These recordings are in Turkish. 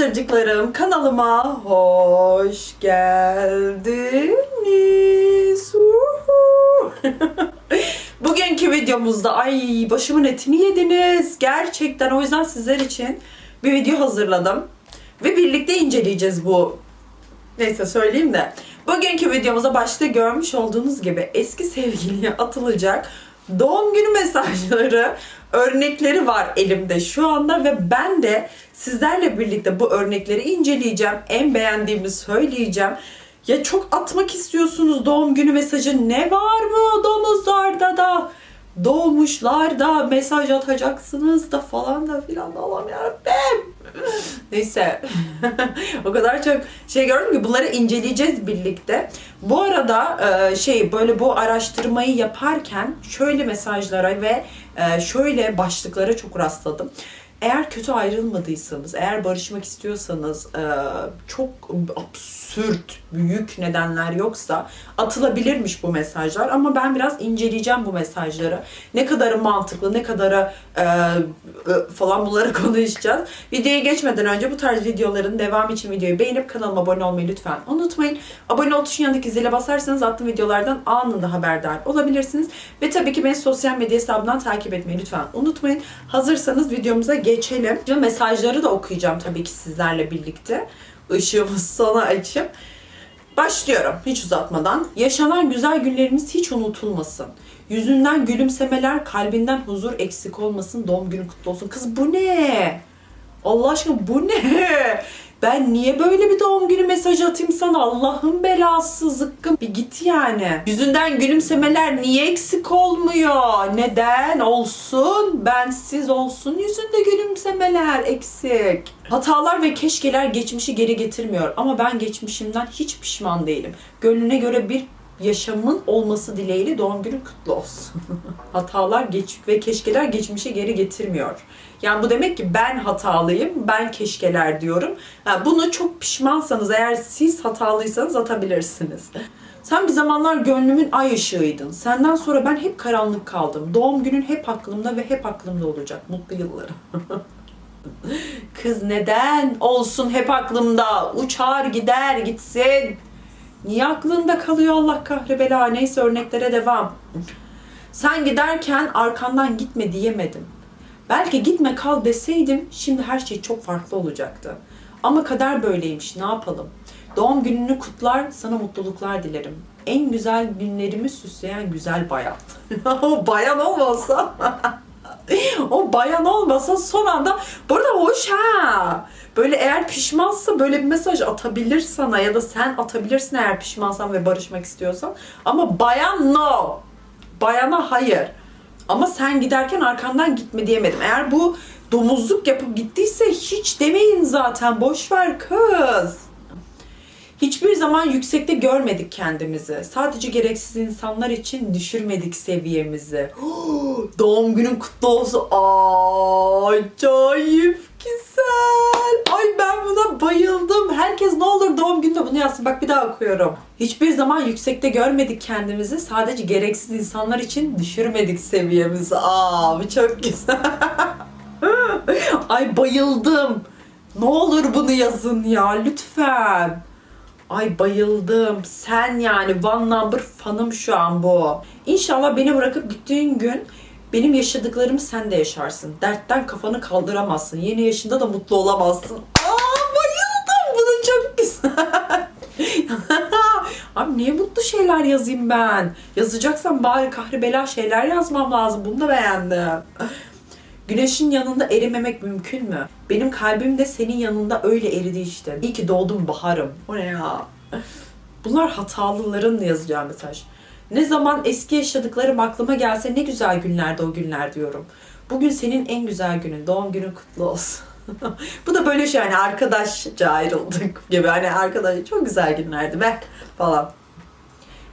çıtırcıklarım kanalıma hoş geldiniz. Bugünkü videomuzda ay başımın etini yediniz. Gerçekten o yüzden sizler için bir video hazırladım. Ve birlikte inceleyeceğiz bu. Neyse söyleyeyim de. Bugünkü videomuzda başta görmüş olduğunuz gibi eski sevgiliye atılacak doğum günü mesajları örnekleri var elimde şu anda ve ben de sizlerle birlikte bu örnekleri inceleyeceğim. En beğendiğimi söyleyeceğim. Ya çok atmak istiyorsunuz doğum günü mesajı ne var mı domuzlarda da doğmuşlarda mesaj atacaksınız da falan da filan da Allah'ım yarabbim. Neyse. o kadar çok şey gördüm ki bunları inceleyeceğiz birlikte. Bu arada e, şey böyle bu araştırmayı yaparken şöyle mesajlara ve e, şöyle başlıklara çok rastladım. Eğer kötü ayrılmadıysanız, eğer barışmak istiyorsanız, e, çok absürt, büyük nedenler yoksa atılabilirmiş bu mesajlar. Ama ben biraz inceleyeceğim bu mesajları. Ne kadarı mantıklı, ne kadarı e, e, falan bunları konuşacağız. Videoya geçmeden önce bu tarz videoların devamı için videoyu beğenip kanalıma abone olmayı lütfen unutmayın. Abone ol tuşun yanındaki zile basarsanız attığım videolardan anında haberdar olabilirsiniz. Ve tabii ki beni sosyal medya hesabından takip etmeyi lütfen unutmayın. Hazırsanız videomuza geçelim. Şimdi mesajları da okuyacağım tabii ki sizlerle birlikte. Işığımı sona açıp Başlıyorum hiç uzatmadan. Yaşanan güzel günlerimiz hiç unutulmasın. Yüzünden gülümsemeler, kalbinden huzur eksik olmasın. Doğum günün kutlu olsun. Kız bu ne? Allah aşkına bu ne? Ben niye böyle bir doğum günü mesajı atayım sana? Allah'ın belası zıkkım. Bir git yani. Yüzünden gülümsemeler niye eksik olmuyor? Neden? Olsun. Bensiz olsun. Yüzünde gülümsemeler eksik. Hatalar ve keşkeler geçmişi geri getirmiyor. Ama ben geçmişimden hiç pişman değilim. Gönlüne göre bir yaşamın olması dileğiyle doğum günün kutlu olsun. Hatalar geç ve keşkeler geçmişe geri getirmiyor. Yani bu demek ki ben hatalıyım, ben keşkeler diyorum. Ha, bunu çok pişmansanız eğer siz hatalıysanız atabilirsiniz. Sen bir zamanlar gönlümün ay ışığıydın. Senden sonra ben hep karanlık kaldım. Doğum günün hep aklımda ve hep aklımda olacak. Mutlu yıllarım. Kız neden olsun hep aklımda? Uçar gider gitsin. Niye aklında kalıyor Allah kahrebela? Neyse örneklere devam. Sen giderken arkandan gitme diyemedim. Belki gitme kal deseydim şimdi her şey çok farklı olacaktı. Ama kader böyleymiş ne yapalım. Doğum gününü kutlar sana mutluluklar dilerim. En güzel günlerimi süsleyen güzel bayan. o bayan olmasa o bayan olmasa son anda bu arada hoş ha. Böyle eğer pişmansa böyle bir mesaj atabilir sana ya da sen atabilirsin eğer pişmansan ve barışmak istiyorsan. Ama bayan no. Bayana hayır. Ama sen giderken arkandan gitme diyemedim. Eğer bu domuzluk yapıp gittiyse hiç demeyin zaten. Boş ver kız. Hiçbir zaman yüksekte görmedik kendimizi. Sadece gereksiz insanlar için düşürmedik seviyemizi. Doğum günün kutlu olsun. Acayip güzel. Ay ben buna bayıldım. Herkes ne olur doğum gününde bunu yazsın. Bak bir daha okuyorum. Hiçbir zaman yüksekte görmedik kendimizi. Sadece gereksiz insanlar için düşürmedik seviyemizi. Aa bu çok güzel. Ay bayıldım. Ne olur bunu yazın ya lütfen. Ay bayıldım. Sen yani one number fanım şu an bu. İnşallah beni bırakıp gittiğin gün benim yaşadıklarımı sen de yaşarsın. Dertten kafanı kaldıramazsın. Yeni yaşında da mutlu olamazsın. Aa bayıldım. Bu da çok güzel. Abi niye mutlu şeyler yazayım ben? Yazacaksam bari kahribela şeyler yazmam lazım. Bunu da beğendim. Güneşin yanında erimemek mümkün mü? Benim kalbim de senin yanında öyle eridi işte. İyi ki doğdum baharım. O ne ya? Bunlar hatalıların yazacağı mesaj. Ne zaman eski yaşadıklarım aklıma gelse ne güzel günlerdi o günler diyorum. Bugün senin en güzel günün. Doğum günün kutlu olsun. Bu da böyle şey hani arkadaşça ayrıldık gibi. Hani arkadaş çok güzel günlerdi be falan.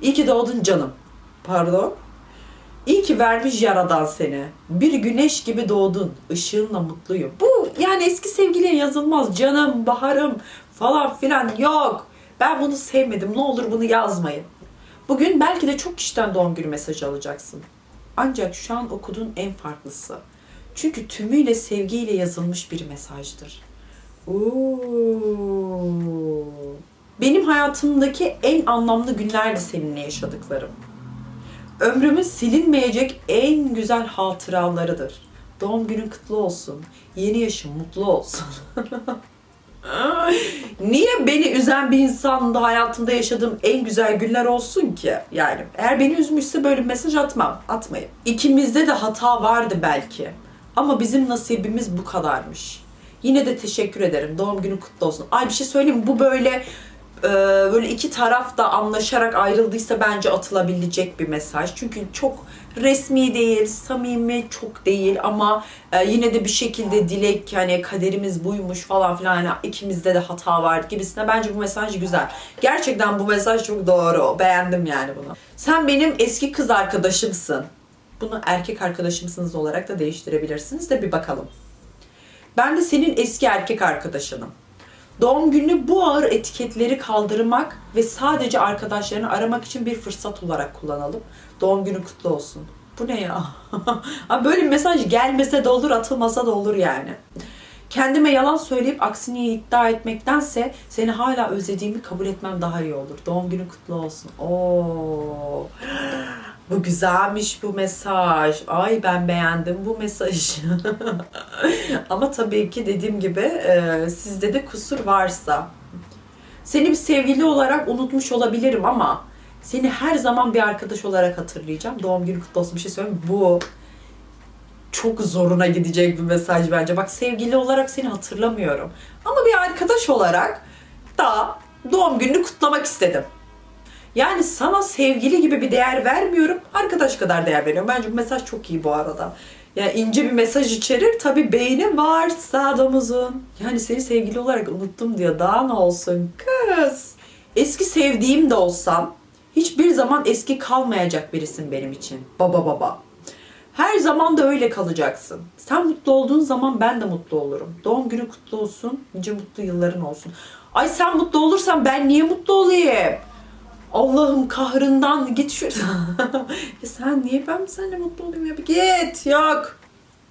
İyi ki doğdun canım. Pardon. İyi ki vermiş yaradan seni. Bir güneş gibi doğdun. Işığınla mutluyum. Bu yani eski sevgiliye yazılmaz. Canım, baharım falan filan yok. Ben bunu sevmedim. Ne olur bunu yazmayın. Bugün belki de çok kişiden doğum günü mesajı alacaksın. Ancak şu an okuduğun en farklısı. Çünkü tümüyle sevgiyle yazılmış bir mesajdır. Oo. Benim hayatımdaki en anlamlı günlerdi seninle yaşadıklarım. Ömrümün silinmeyecek en güzel hatıralarıdır. Doğum günün kutlu olsun. Yeni yaşın mutlu olsun. Niye beni üzen bir insan da hayatımda yaşadığım en güzel günler olsun ki? Yani eğer beni üzmüşse böyle bir mesaj atmam. Atmayın. İkimizde de hata vardı belki. Ama bizim nasibimiz bu kadarmış. Yine de teşekkür ederim. Doğum günün kutlu olsun. Ay bir şey söyleyeyim mi? Bu böyle e, böyle iki taraf da anlaşarak ayrıldıysa bence atılabilecek bir mesaj. Çünkü çok resmi değil, samimi çok değil ama e, yine de bir şekilde dilek yani kaderimiz buymuş falan filan yani ikimizde de hata var gibisine bence bu mesaj güzel. Gerçekten bu mesaj çok doğru. Beğendim yani bunu. Sen benim eski kız arkadaşımsın. Bunu erkek arkadaşımsınız olarak da değiştirebilirsiniz de bir bakalım. Ben de senin eski erkek arkadaşınım. Doğum günü bu ağır etiketleri kaldırmak ve sadece arkadaşlarını aramak için bir fırsat olarak kullanalım. Doğum günü kutlu olsun. Bu ne ya? Böyle bir mesaj gelmese de olur, atılmasa da olur yani. Kendime yalan söyleyip aksini iddia etmektense seni hala özlediğimi kabul etmem daha iyi olur. Doğum günü kutlu olsun. Oo. Bu güzelmiş bu mesaj. Ay ben beğendim bu mesajı. Ama tabii ki dediğim gibi e, sizde de kusur varsa. Seni bir sevgili olarak unutmuş olabilirim ama seni her zaman bir arkadaş olarak hatırlayacağım. Doğum günü kutlu olsun bir şey söyleyeyim. Bu çok zoruna gidecek bir mesaj bence. Bak sevgili olarak seni hatırlamıyorum. Ama bir arkadaş olarak da doğum gününü kutlamak istedim. Yani sana sevgili gibi bir değer vermiyorum. Arkadaş kadar değer veriyorum. Bence bu mesaj çok iyi bu arada. Yani ince bir mesaj içerir. Tabii beyni varsa domuzun. Yani seni sevgili olarak unuttum diyor. Daha ne olsun kız. Eski sevdiğim de olsam hiçbir zaman eski kalmayacak birisin benim için. Baba baba. Her zaman da öyle kalacaksın. Sen mutlu olduğun zaman ben de mutlu olurum. Doğum günü kutlu olsun, nice mutlu yılların olsun. Ay sen mutlu olursan ben niye mutlu olayım? Allah'ım kahrından git şu... ya sen niye ben seninle mutlu olayım ya? Bir git yok.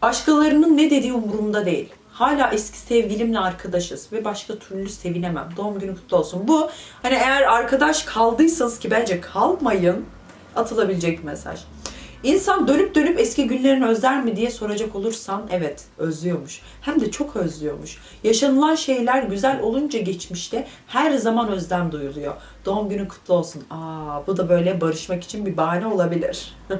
Başkalarının ne dediği umurumda değil. Hala eski sevgilimle arkadaşız ve başka türlü sevinemem. Doğum günü kutlu olsun. Bu hani eğer arkadaş kaldıysanız ki bence kalmayın atılabilecek mesaj. İnsan dönüp dönüp eski günlerini özler mi diye soracak olursan evet özlüyormuş. Hem de çok özlüyormuş. Yaşanılan şeyler güzel olunca geçmişte her zaman özlem duyuluyor. Doğum günün kutlu olsun. Aa bu da böyle barışmak için bir bahane olabilir.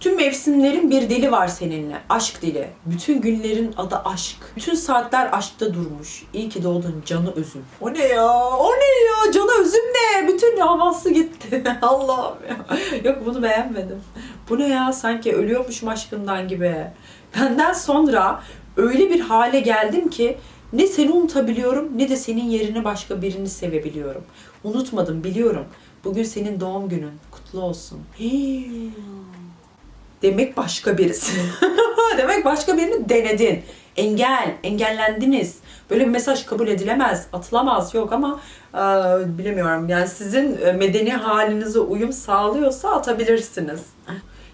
Tüm mevsimlerin bir dili var seninle. Aşk dili. Bütün günlerin adı aşk. Bütün saatler aşkta durmuş. İyi ki doğdun canı özüm. O ne ya? O ne ya? Canı özüm ne? Bütün havası gitti. Allah'ım ya. Yok bunu beğenmedim. Bu ne ya? Sanki ölüyormuşum aşkından gibi. Benden sonra öyle bir hale geldim ki ne seni unutabiliyorum ne de senin yerine başka birini sevebiliyorum. Unutmadım biliyorum. Bugün senin doğum günün. Kutlu olsun. Hii. Demek başka birisi. Demek başka birini denedin. Engel, engellendiniz. Böyle bir mesaj kabul edilemez, atılamaz yok ama e, bilemiyorum. Yani sizin e, medeni halinize uyum sağlıyorsa atabilirsiniz.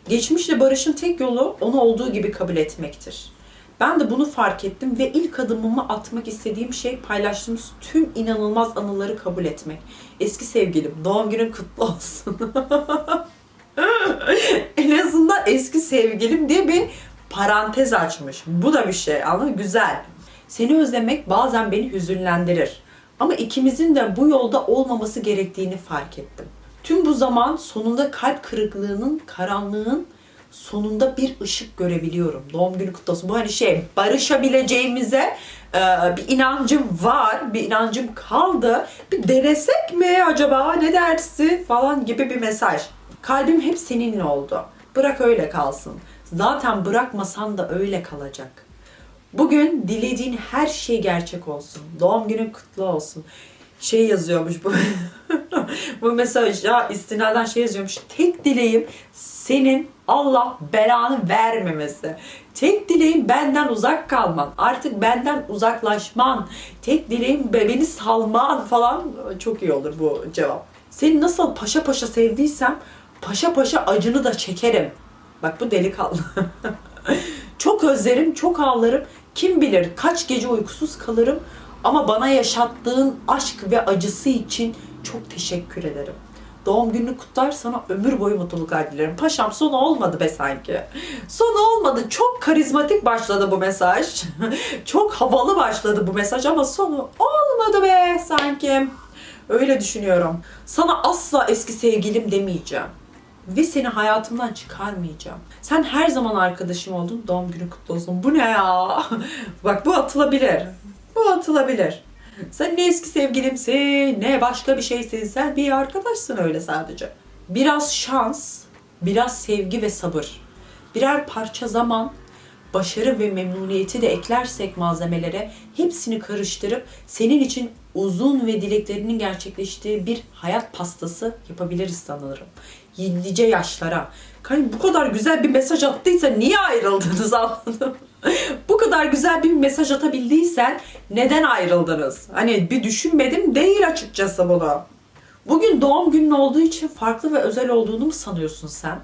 Geçmişle barışın tek yolu onu olduğu gibi kabul etmektir. Ben de bunu fark ettim ve ilk adımımı atmak istediğim şey paylaştığımız tüm inanılmaz anıları kabul etmek. Eski sevgilim, doğum günün kutlu olsun. en azından eski sevgilim diye bir parantez açmış. Bu da bir şey anladın? Güzel. Seni özlemek bazen beni hüzünlendirir. Ama ikimizin de bu yolda olmaması gerektiğini fark ettim. Tüm bu zaman sonunda kalp kırıklığının, karanlığın sonunda bir ışık görebiliyorum. Doğum günü kutlu olsun. Bu hani şey barışabileceğimize e, bir inancım var. Bir inancım kaldı. Bir denesek mi acaba ne dersin falan gibi bir mesaj. Kalbim hep seninle oldu. Bırak öyle kalsın. Zaten bırakmasan da öyle kalacak. Bugün dilediğin her şey gerçek olsun. Doğum günün kutlu olsun. Şey yazıyormuş bu. bu mesajda istinaden şey yazıyormuş. Tek dileğim senin Allah belanı vermemesi. Tek dileğim benden uzak kalman. Artık benden uzaklaşman. Tek dileğim be- beni salman falan. Çok iyi olur bu cevap. Seni nasıl paşa paşa sevdiysem paşa paşa acını da çekerim. Bak bu delikanlı. çok özlerim, çok ağlarım. Kim bilir kaç gece uykusuz kalırım ama bana yaşattığın aşk ve acısı için çok teşekkür ederim. Doğum gününü kutlar sana ömür boyu mutluluklar dilerim. Paşam sonu olmadı be sanki. Sonu olmadı. Çok karizmatik başladı bu mesaj. çok havalı başladı bu mesaj ama sonu olmadı be sanki. Öyle düşünüyorum. Sana asla eski sevgilim demeyeceğim. Ve seni hayatımdan çıkarmayacağım. Sen her zaman arkadaşım oldun. Doğum günü kutlu olsun. Bu ne ya? Bak bu atılabilir. Bu atılabilir. Sen ne eski sevgilimsin, ne başka bir şeysin. Sen bir arkadaşsın öyle sadece. Biraz şans, biraz sevgi ve sabır. Birer parça zaman, başarı ve memnuniyeti de eklersek malzemelere hepsini karıştırıp senin için uzun ve dileklerinin gerçekleştiği bir hayat pastası yapabiliriz sanırım. Nice yaşlara. Hani bu kadar güzel bir mesaj attıysa niye ayrıldınız anladım. bu kadar güzel bir mesaj atabildiysen neden ayrıldınız? Hani bir düşünmedim değil açıkçası bunu. Bugün doğum günün olduğu için farklı ve özel olduğunu mu sanıyorsun sen?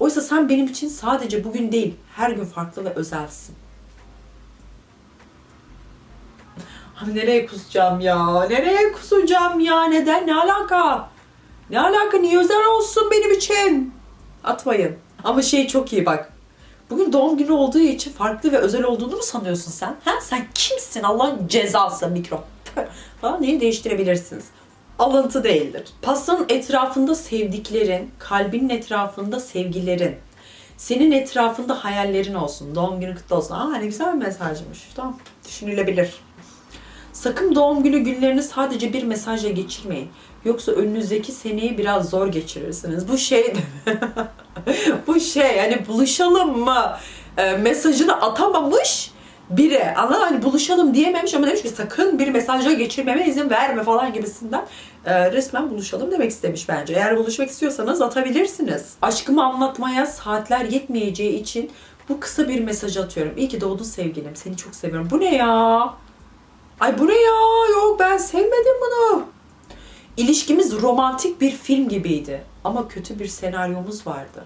Oysa sen benim için sadece bugün değil, her gün farklı ve özelsin. Abi nereye kusacağım ya? Nereye kusacağım ya? Neden? Ne alaka? Ne alaka? Niye özel olsun benim için? Atmayın. Ama şey çok iyi bak. Bugün doğum günü olduğu için farklı ve özel olduğunu mu sanıyorsun sen? Ha? Sen kimsin? Allah'ın cezası mikro. Ha, neyi değiştirebilirsiniz? Alıntı değildir. Pastanın etrafında sevdiklerin, kalbinin etrafında sevgilerin, senin etrafında hayallerin olsun. Doğum günü kutlu olsun. Aa ne güzel bir mesajmış. Tamam. Düşünülebilir. Sakın doğum günü günlerini sadece bir mesajla geçirmeyin. Yoksa önünüzdeki seneyi biraz zor geçirirsiniz. Bu şey Bu şey hani buluşalım mı e, mesajını atamamış biri. Ama hani buluşalım diyememiş ama demiş ki sakın bir mesajla geçirmeme izin verme falan gibisinden. E, resmen buluşalım demek istemiş bence. Eğer buluşmak istiyorsanız atabilirsiniz. Aşkımı anlatmaya saatler yetmeyeceği için bu kısa bir mesaj atıyorum. İyi ki doğdun sevgilim. Seni çok seviyorum. Bu ne ya? Ay bu ne ya? Yok ben sevmedim bunu. İlişkimiz romantik bir film gibiydi ama kötü bir senaryomuz vardı.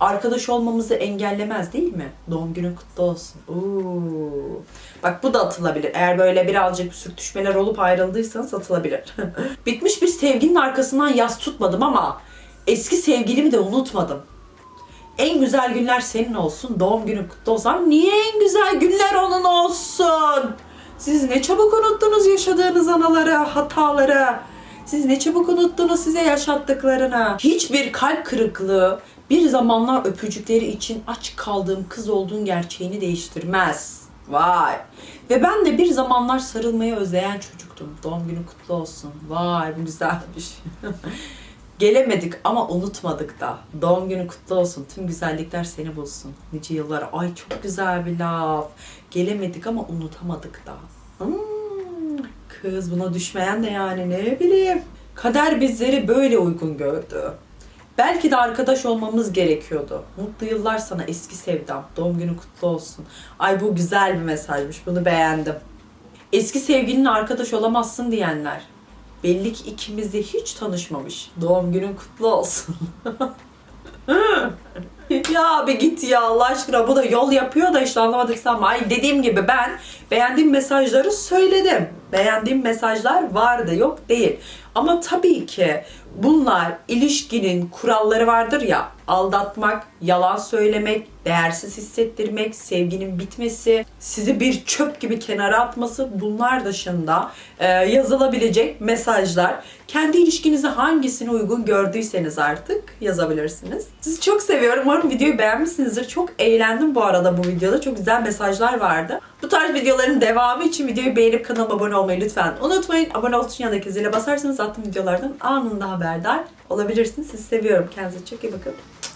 Arkadaş olmamızı engellemez değil mi? Doğum günün kutlu olsun. Oo. Bak bu da atılabilir. Eğer böyle birazcık sürtüşmeler olup ayrıldıysanız atılabilir. Bitmiş bir sevginin arkasından yas tutmadım ama eski sevgilimi de unutmadım. En güzel günler senin olsun. Doğum günün kutlu olsun. Niye en güzel günler onun olsun? Siz ne çabuk unuttunuz yaşadığınız anıları, hataları. Siz ne çabuk unuttunuz size yaşattıklarını. Hiçbir kalp kırıklığı bir zamanlar öpücükleri için aç kaldığım kız olduğun gerçeğini değiştirmez. Vay. Ve ben de bir zamanlar sarılmayı özleyen çocuktum. Doğum günü kutlu olsun. Vay bu güzelmiş. Gelemedik ama unutmadık da. Doğum günü kutlu olsun. Tüm güzellikler seni bulsun. Nice yıllara. Ay çok güzel bir laf. Gelemedik ama unutamadık da. Hmm, kız buna düşmeyen de yani ne bileyim. Kader bizleri böyle uygun gördü. Belki de arkadaş olmamız gerekiyordu. Mutlu yıllar sana eski sevdam. Doğum günü kutlu olsun. Ay bu güzel bir mesajmış. Bunu beğendim. Eski sevgilinle arkadaş olamazsın diyenler. Belli ki ikimiz de hiç tanışmamış. Doğum günün kutlu olsun. ya bir git ya Allah aşkına bu da yol yapıyor da işte anlamadık sen. Ay dediğim gibi ben beğendiğim mesajları söyledim. Beğendiğim mesajlar vardı yok değil. Ama tabii ki bunlar ilişkinin kuralları vardır ya aldatmak, yalan söylemek, değersiz hissettirmek, sevginin bitmesi, sizi bir çöp gibi kenara atması bunlar dışında e, yazılabilecek mesajlar. Kendi ilişkinize hangisini uygun gördüyseniz artık yazabilirsiniz. Sizi çok seviyorum. Umarım videoyu beğenmişsinizdir. Çok eğlendim bu arada bu videoda. Çok güzel mesajlar vardı. Bu tarz videoların devamı için videoyu beğenip kanalıma abone olmayı lütfen unutmayın. Abone ol yanındaki zile basarsanız attığım videolardan anında haberdar olabilirsiniz. Sizi seviyorum. Kendinize çok iyi bakın.